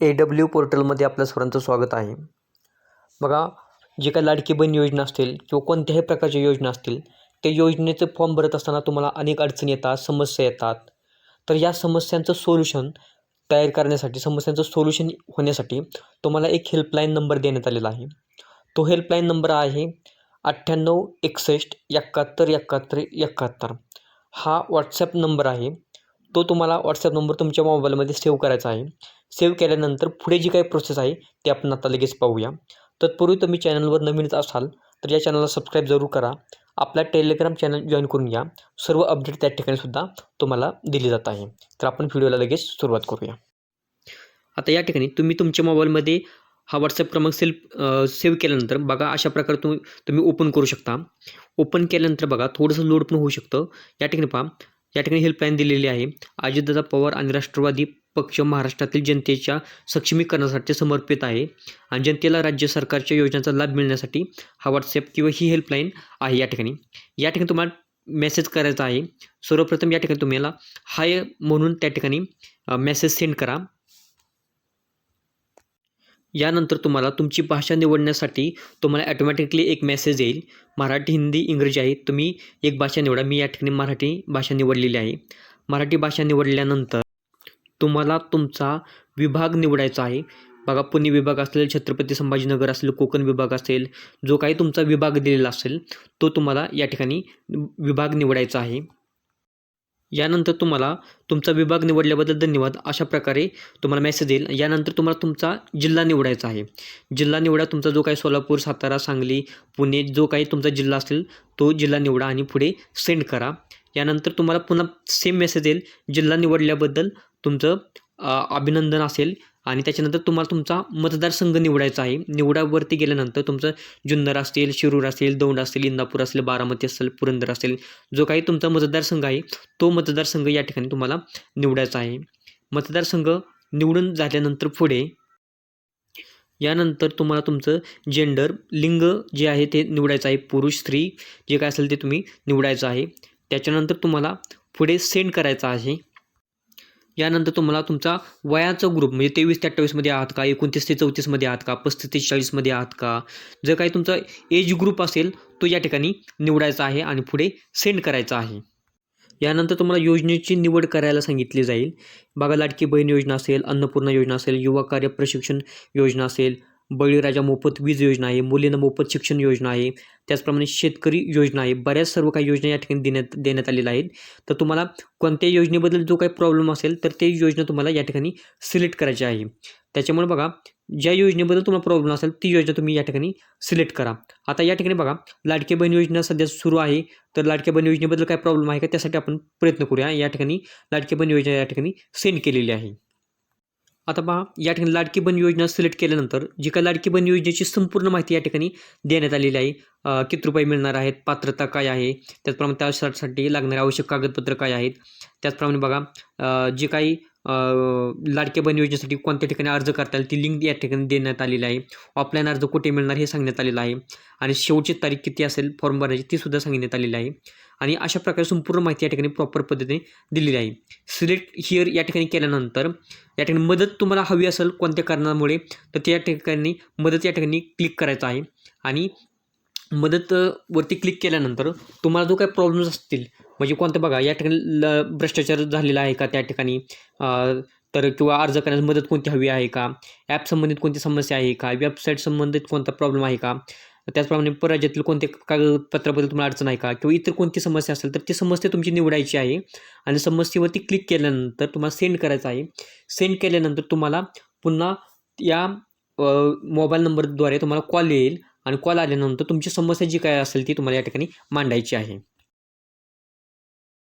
A W पोर्टलमध्ये आपल्या सर्वांचं स्वागत आहे. बघा जे काही लाडकी बहीण योजना असतील किंवा कोणत्याही प्रकारच्या योजना असतील त्या योजनेचं फॉर्म भरत असताना तुम्हाला अनेक अडचणी येतात समस्या येतात. तर या समस्यांचं सोल्युशन तयार करण्यासाठी समस्यांचं सोल्युशन होण्यासाठी तुम्हाला एक हेल्पलाईन नंबर देण्यात आलेला आहे. तो हेल्पलाईन नंबर आहे अठ्ठ्याण्णव एकसष्ट एकाहत्तर एकाहत्तर एकाहत्तर. हा व्हॉट्सॲप नंबर आहे. तो तुम्हाला व्हॉट्सॲप नंबर तुमच्या मोबाईलमध्ये सेव्ह करायचा आहे. सेव्ह केल्यानंतर पुढे जी काही प्रोसेस आहे ती आपण आता लगेच पाहूया. तत्पूर्वी तुम्ही चॅनलवर नवीनच असाल तर या चॅनलला सबस्क्राईब जरूर करा. आपला टेलिग्राम चॅनल जॉईन करून घ्या. सर्व अपडेट त्या ठिकाणी सुद्धा तुम्हाला दिली जात आहे. तर आपण व्हिडिओला लगेच सुरुवात करूया. आता या ठिकाणी तुम्ही तुमच्या मोबाईलमध्ये हा व्हॉट्सअप क्रमांक सेल्फ सेव्ह केल्यानंतर बघा अशा प्रकारे तुम्ही तुम्ही ओपन करू शकता. ओपन केल्यानंतर बघा थोडंसं लोड पण होऊ शकतं. या ठिकाणी पहा. या ठिकाणी हेल्पलाईन दिलेली आहे. अजितदादा पवार आणि राष्ट्रवादी पक्ष महाराष्ट्रातील जनतेच्या सक्षमीकरणासाठी समर्पित आहे आणि जनतेला राज्य सरकारच्या योजनांचा लाभ मिळण्यासाठी हा व्हॉट्सॲप किंवा ही हेल्पलाईन आहे. या ठिकाणी या ठिकाणी तुम्हाला मेसेज करायचा आहे. सर्वप्रथम या ठिकाणी तुम्हाला हाय म्हणून त्या ठिकाणी मेसेज सेंड करा. यानंतर तुम्हाला तुमची भाषा निवडण्यासाठी तुम्हाला ॲटोमॅटिकली एक मेसेज येईल. मराठी हिंदी इंग्रजी आहे. तुम्ही एक भाषा निवडा. मी या ठिकाणी मराठी भाषा निवडलेली आहे. मराठी भाषा निवडल्यानंतर तुम्हाला तुमचा विभाग निवडायचा आहे. बघा पुणे विभाग असेल छत्रपती संभाजीनगर असेल कोकण विभाग असेल जो काही तुमचा विभाग दिलेला असेल तो तुम्हाला या ठिकाणी विभाग निवडायचा आहे. यानंतर तुम्हाला तुमचा विभाग निवडल्याबद्दल धन्यवाद. अशा प्रकारे तुम्हाला मेसेज येईल. यानंतर तुम्हाला तुमचा जिल्हा निवडायचा आहे. जिल्हा निवडा तुमचा जो काही सोलापूर सातारा सांगली पुणे जो काही तुमचा जिल्हा असेल तो जिल्हा निवडा आणि पुढे सेंड करा. यानंतर तुम्हाला पुन्हा सेम मेसेज येईल. जिल्हा निवडल्याबद्दल तुमचं अभिनंदन असेल. आणि त्याच्यानंतर तुम्हाला तुमचा मतदारसंघ निवडायचा आहे. निवडावरती गेल्यानंतर तुमचं जुन्नर असेल शिरूर असेल दौंड असेल इंदापूर असेल बारामती असेल पुरंदर असेल जो काही तुमचा मतदारसंघ आहे तो मतदारसंघ या ठिकाणी तुम्हाला निवडायचा आहे. मतदारसंघ निवडून झाल्यानंतर पुढे यानंतर तुम्हाला तुमचं जेंडर लिंग जे आहे ते निवडायचं आहे. पुरुष स्त्री जे काय असेल ते तुम्ही निवडायचं आहे. त्याच्यानंतर तुम्हाला पुढे सेंड करायचं आहे. यानंतर तुम्हाला तुमचा वयाचा ग्रुप म्हणजे तेवीस ते अठ्ठावीसमध्ये आहात का एकोणतीस ते चौतीसमध्ये आहात का पस्तीस ते चाळीसमध्ये आहात का जर काही तुमचा एज ग्रुप असेल तो या ठिकाणी निवडायचा आहे आणि पुढे सेंड करायचा आहे. यानंतर तुम्हाला योजनेची निवड करायला सांगितली जाईल. बघा लाडकी बहीण योजना असेल अन्नपूर्णा योजना असेल युवा कार्य प्रशिक्षण योजना असेल बळीराजा मोफत वीज योजना आहे मुलींना मोफत शिक्षण योजना आहे त्याचप्रमाणे शेतकरी योजना आहे बऱ्याच सर्व काही योजना या ठिकाणी देण्यात देण्यात आलेल्या आहेत. तर तुम्हाला कोणत्याही योजनेबद्दल जो काही प्रॉब्लेम असेल तर ते योजना तुम्हाला या ठिकाणी सिलेक्ट करायची आहे. त्याच्यामुळे बघा ज्या योजनेबद्दल तुम्हाला प्रॉब्लेम असेल ती योजना तुम्ही या ठिकाणी सिलेक्ट करा. आता या ठिकाणी बघा लाडके बहीण योजना सध्या सुरू आहे. तर लाडके बहीण योजनेबद्दल काय प्रॉब्लेम आहे का त्यासाठी आपण प्रयत्न करूया. या ठिकाणी लाडके बहीण योजना या ठिकाणी सेंड केलेली आहे. आता पहा या ठिकाणी लाडकी बन योजना सिलेक्ट केल्यानंतर जी काय लाडकी बन योजनेची संपूर्ण माहिती या ठिकाणी देण्यात आलेली आहे. किती रुपये मिळणार आहेत पात्रता काय आहे त्याचप्रमाणे त्यासाठी लागणारे आवश्यक कागदपत्र काय आहेत त्याचप्रमाणे बघा जे काही लाडक्या बहीण योजनेसाठी कोणत्या ठिकाणी अर्ज करता येईल? ती लिंक या ठिकाणी देण्यात आलेली आहे. ऑफलाईन अर्ज कुठे मिळणार हे सांगण्यात आलेलं आहे. आणि शेवटची तारीख किती असेल? फॉर्म भरण्याची ती सुद्धा सांगण्यात आलेली आहे. आणि अशा प्रकारे संपूर्ण माहिती या ठिकाणी प्रॉपर पद्धतीने दिलेली आहे. सिलेक्ट हिअर या ठिकाणी केल्यानंतर या ठिकाणी मदत तुम्हाला हवी असेल कोणत्या कारणामुळे तर त्या ठिकाणी मदत या ठिकाणी क्लिक करायचं आहे. आणि मदत वरती क्लिक केल्यानंतर तुम्हाला जो काही प्रॉब्लेम्स असतील म्हणजे कोणतं बघा या ठिकाणी ल भ्रष्टाचार झालेला आहे का त्या ठिकाणी? तर किंवा अर्ज करण्यास मदत कोणती हवी आहे का? ॲप संबंधित कोणती समस्या आहे का? वेबसाईट संबंधित कोणता प्रॉब्लेम आहे का? त्याचप्रमाणे परराज्यातील कोणते कागदपत्राबद्दल तुम्हाला अडचण आहे का? किंवा इतर कोणती समस्या असेल तर ती समस्या तुमची निवडायची आहे. आणि समस्येवरती क्लिक केल्यानंतर तुम्हाला सेंड करायचं आहे. सेंड केल्यानंतर तुम्हाला पुन्हा या मोबाईल नंबरद्वारे तुम्हाला कॉल येईल. आणि कॉल आल्यानंतर तुमची समस्या जी काय असेल ती तुम्हाला या ठिकाणी मांडायची आहे.